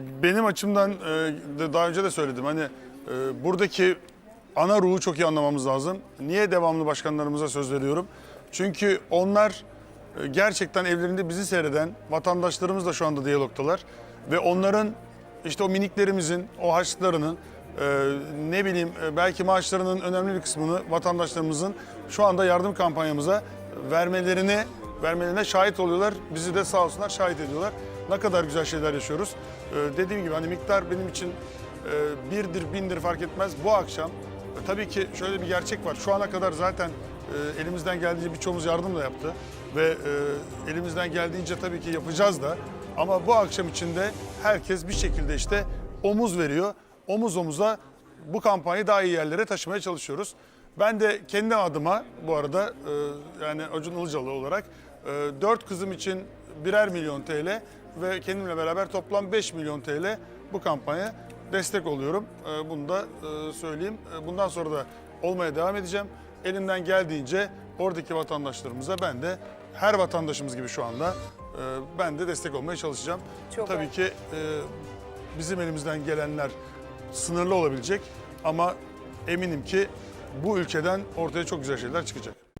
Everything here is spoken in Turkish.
Benim açımdan e, daha önce de söyledim hani e, buradaki ana ruhu çok iyi anlamamız lazım. Niye devamlı başkanlarımıza söz veriyorum? Çünkü onlar e, gerçekten evlerinde bizi seyreden vatandaşlarımızla şu anda diyalogtalar ve onların işte o miniklerimizin o harçlıklarının e, ne bileyim belki maaşlarının önemli bir kısmını vatandaşlarımızın şu anda yardım kampanyamıza vermelerine vermelerine şahit oluyorlar. Bizi de sağ olsunlar şahit ediyorlar. Ne kadar güzel şeyler yaşıyoruz. Ee, dediğim gibi hani miktar benim için e, birdir bindir fark etmez. Bu akşam e, tabii ki şöyle bir gerçek var. Şu ana kadar zaten e, elimizden geldiğince birçoğumuz yardım da yaptı. Ve e, elimizden geldiğince tabii ki yapacağız da. Ama bu akşam içinde herkes bir şekilde işte omuz veriyor. Omuz omuza bu kampanyayı daha iyi yerlere taşımaya çalışıyoruz. Ben de kendi adıma bu arada e, yani Acun Ilıcalı olarak e, dört kızım için birer milyon TL ve kendimle beraber toplam 5 milyon TL bu kampanya destek oluyorum. E, bunu da e, söyleyeyim. E, bundan sonra da olmaya devam edeceğim. Elimden geldiğince oradaki vatandaşlarımıza ben de her vatandaşımız gibi şu anda e, ben de destek olmaya çalışacağım. Çok Tabii ki e, bizim elimizden gelenler sınırlı olabilecek ama eminim ki bu ülkeden ortaya çok güzel şeyler çıkacak.